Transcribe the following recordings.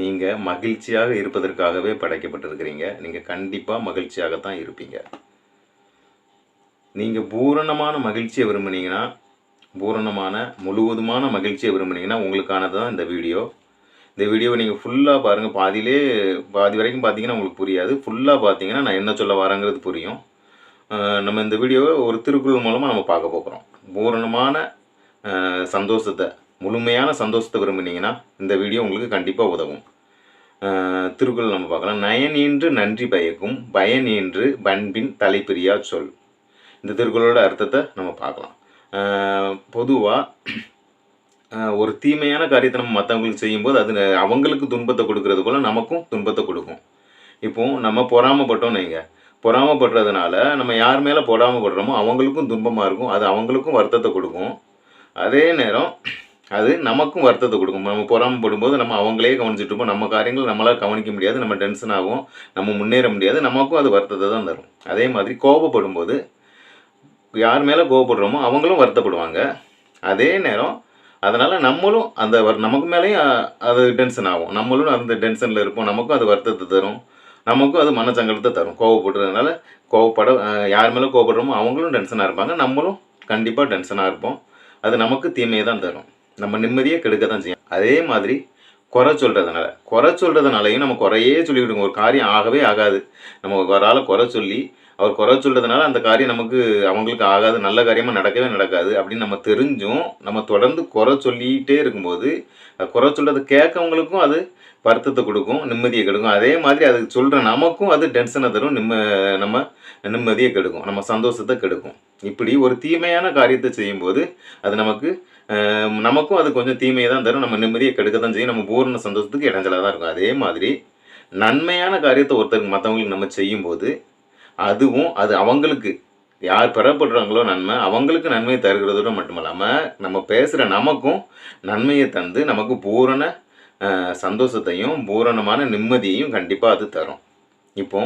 நீங்கள் மகிழ்ச்சியாக இருப்பதற்காகவே படைக்கப்பட்டிருக்கிறீங்க. நீங்கள் கண்டிப்பாக மகிழ்ச்சியாகத்தான் இருப்பீங்க. நீங்கள் பூரணமான மகிழ்ச்சியை விரும்புனீங்கன்னா பூரணமான முழுவதுமான மகிழ்ச்சியை விரும்புனீங்கன்னா உங்களுக்கானது தான் இந்த வீடியோ. இந்த வீடியோவை நீங்கள் ஃபுல்லாக பாருங்கள் பாதியிலே பாதி வரைக்கும் பார்த்தீங்கன்னா உங்களுக்கு புரியாது. ஃபுல்லாக பார்த்தீங்கன்னா நான் என்ன சொல்ல வரேங்கிறது புரியும். நம்ம இந்த வீடியோவை ஒரு திருக்குறள் மூலமாக நம்ம பார்க்க போகிறோம் பூரணமான சந்தோஷத்தை முழுமையான சந்தோஷத்தை விரும்புனீங்கன்னா இந்த வீடியோ உங்களுக்கு கண்டிப்பாக உதவும். திருக்குறள் நம்ம பார்க்கலாம். நயனின்று நன்றி பயக்கும் பயனின்று பண்பின் தலைப்பிரியா சொல். இந்த திருக்குறளோட அர்த்தத்தை நம்ம பார்க்கலாம். பொதுவாக ஒரு தீமையான காரியத்தை நம்ம மற்றவங்களுக்கு செய்யும்போது அது அவங்களுக்கு துன்பத்தை கொடுக்கறது போல் நமக்கும் துன்பத்தை கொடுக்கும். இப்போ நம்ம பொறாமப்பட்டோம் வைங்க. பொறாமப்படுறதுனால நம்ம யார் மேலே பொறாமப்படுறோமோ அவங்களுக்கும் துன்பமாக இருக்கும். அது அவங்களுக்கும் வருத்தத்தை கொடுக்கும். அதே நேரம் அது நமக்கும் வருத்தத்தை கொடுக்கும். நம்ம பொறாமப்படும்போது நம்ம அவங்களே கவனிச்சுட்டு இருப்போம். நம்ம காரியங்கள் நம்மளால் கவனிக்க முடியாது நம்ம டென்ஷன் ஆகும் நம்ம முன்னேற முடியாது நமக்கும் அது வருத்தத்தை தான் தரும். அதே மாதிரி கோபப்படும்போது யார் மேலே கோவப்படுறோமோ அவங்களும் வருத்தப்படுவாங்க. அதே நேரம் அதனால் நம்மளும் அந்த நமக்கு மேலேயும் அது டென்ஷன் ஆகும். நம்மளும் அந்த டென்ஷனில் இருப்போம். நமக்கும் அது வருத்தத்தை தரும். நமக்கும் அது மனச்சங்கலத்தை தரும். கோவப்படுறதுனால கோவப்பட யார் மேலே கோவப்படுறோமோ அவங்களும் டென்ஷனாக இருப்பாங்க. நம்மளும் கண்டிப்பாக டென்ஷனாக இருப்போம். அது நமக்கு தீமையை தான் தரும். நம்ம நிம்மதியை கெடுக்க தான் செய்யும். அதே மாதிரி குறை சொல்கிறதுனால குறை சொல்கிறதுனாலையும் நம்ம குறையே சொல்லிவிடுங்க ஒரு காரியம் ஆகவே ஆகாது. நம்ம ஒரு ஆளை குறை சொல்லி அவர் குறை சொல்கிறதுனால அந்த காரியம் நமக்கு அவங்களுக்கு ஆகாது. நல்ல காரியமாக நடக்கவே நடக்காது அப்படின்னு நம்ம தெரிஞ்சும் நம்ம தொடர்ந்து குறை சொல்லிகிட்டே இருக்கும்போது குறை சொல்கிறத கேட்கவங்களுக்கும் அது வருத்தத்தை கொடுக்கும் நிம்மதியை கெடுக்கும். அதே மாதிரி அது சொல்கிற நமக்கும் அது டென்ஷனை தரும் நிம்ம நம்ம நிம்மதியை கெடுக்கும் நம்ம சந்தோஷத்தை கெடுக்கும். இப்படி ஒரு தீமையான காரியத்தை செய்யும்போது அது நமக்கு நமக்கும் அது கொஞ்சம் தீமையை தான் தரும். நம்ம நிம்மதியை கெடுக்க தான் செய்யும். நம்ம பூர்ண சந்தோஷத்துக்கு இடைஞ்சலாக தான் இருக்கும். அதே மாதிரி நன்மையான காரியத்தை ஒருத்தருக்கு மற்றவங்களுக்கு நம்ம செய்யும்போது அதுவும் அது அவங்களுக்கு யார் பெறப்படுறாங்களோ நன்மை அவங்களுக்கு நன்மை தருகிறதோட மட்டும் இல்லாமல் நம்ம பேசுகிற நமக்கும் நன்மையை தந்து நமக்கு பூரண சந்தோஷத்தையும் பூரணமான நிம்மதியையும் கண்டிப்பாக அது தரும். இப்போ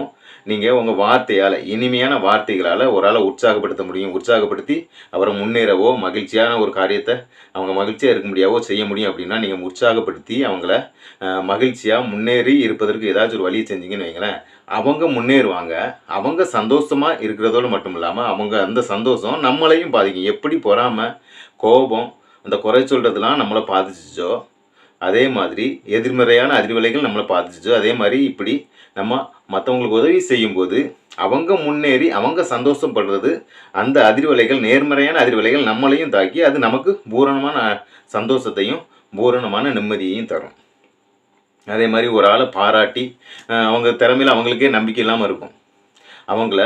நீங்கள் உங்கள் வார்த்தையால் இனிமையான வார்த்தைகளால் ஒரு ஆளை உற்சாகப்படுத்த முடியும். உற்சாகப்படுத்தி அவரை முன்னேறவோ மகிழ்ச்சியான ஒரு காரியத்தை அவங்க மகிழ்ச்சியாக இருக்க முடியாவோ செய்ய முடியும் அப்படின்னா நீங்கள் உற்சாகப்படுத்தி அவங்கள மகிழ்ச்சியாக முன்னேறி இருப்பதற்கு ஏதாச்சும் ஒரு வழியை செஞ்சீங்கன்னு வைங்களேன். அவங்க முன்னேறுவாங்க. அவங்க சந்தோஷமாக இருக்கிறதோடு மட்டும் இல்லாமல் அவங்க அந்த சந்தோஷம் நம்மளையும் பாதிக்கும். எப்படி பொறாமல் கோபம் அந்த குறை சொல்கிறதுலாம் நம்மளை பாதிச்சிச்சோ அதே மாதிரி எதிர்மறையான அதிர்வலைகள் நம்மளை பார்த்துச்சோ அதே மாதிரி இப்படி நம்ம மற்றவங்களுக்கு உதவி செய்யும்போது அவங்க முன்னேறி அவங்க சந்தோஷப்படுறது அந்த அதிர்வலைகள் நேர்மறையான அதிர்வலைகள் நம்மளையும் தாக்கி அது நமக்கு பூரணமான சந்தோஷத்தையும் பூரணமான நிம்மதியையும் தரும். அதே மாதிரி ஒரு ஆளை பாராட்டி அவங்க திறமையில அவங்களுக்கே நம்பிக்கை இல்லாமல் இருக்கும். அவங்கள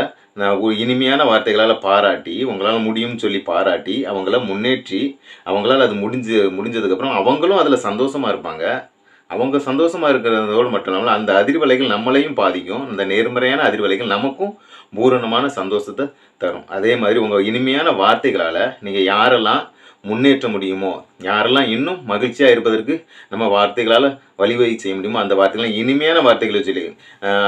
ஒரு இனிமையான வார்த்தைகளால் பாராட்டி உங்களால் முடியும்னு சொல்லி பாராட்டி அவங்கள முன்னேற்றி அவங்களால் அது முடிஞ்சு முடிஞ்சதுக்கப்புறம் அவங்களும் அதில் சந்தோஷமாக இருப்பாங்க. அவங்க சந்தோஷமாக இருக்கிறதோடு மட்டும் இல்லாமல் அந்த அதிர்வலைகள் நம்மளையும் பாதிக்கும். அந்த நேர்மறையான அதிர்வலைகள் நமக்கும் பூரணமான சந்தோஷத்தை தரும். அதே மாதிரி உங்கள் இனிமையான வார்த்தைகளால் நீங்கள் யாரெல்லாம் முன்னேற்ற முடியுமோ? யாரெல்லாம் இன்னும் மகிழ்ச்சியாக இருப்பதற்கு நம்ம வார்த்தைகளால் வழிவகை செய்ய முடியுமோ அந்த வார்த்தைகளை இனிமையான வார்த்தைகளை சொல்லி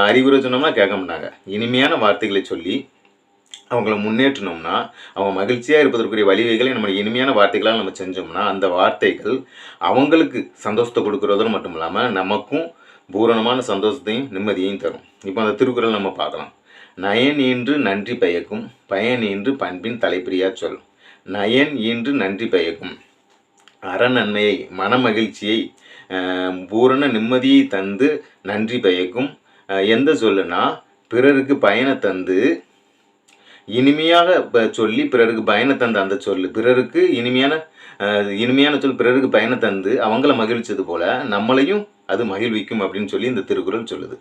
அறிவுரை சொன்னோம்னா கேட்க மாட்டாங்க. இனிமையான வார்த்தைகளை சொல்லி அவங்கள முன்னேற்றினோம்னா அவங்க மகிழ்ச்சியாக இருப்பதற்குரிய வழிவகைகளை நம்ம இனிமையான வார்த்தைகளால் நம்ம செஞ்சோம்னா அந்த வார்த்தைகள் அவங்களுக்கு சந்தோஷத்தை கொடுக்குறதோடு மட்டும் இல்லாமல் நமக்கும் பூரணமான சந்தோஷத்தையும் நிம்மதியையும் தரும். இப்போ அந்த திருக்குறள் நம்ம பார்க்கலாம். நயன் என்று நன்றி பயக்கும் பயன் என்று பண்பின் தலைப்பிரியா சொல். நயன் ஈன்று நன்றி பயக்கும். அறநன்மையை மனமகிழ்ச்சியை பூரண நிம்மதியை தந்து நன்றி பயக்கும். எந்த சொல்லுனா பிறருக்கு பயனை தந்து இனிமையாக சொல்லி பிறருக்கு பயனை தந்த அந்த சொல்லு. பிறருக்கு இனிமையான இனிமையான சொல் பிறருக்கு பயனை தந்து அவங்கள மகிழ்ச்சது போல நம்மளையும் அது மகிழ்விக்கும் அப்படின்னு சொல்லி இந்த திருக்குறள் சொல்லுது.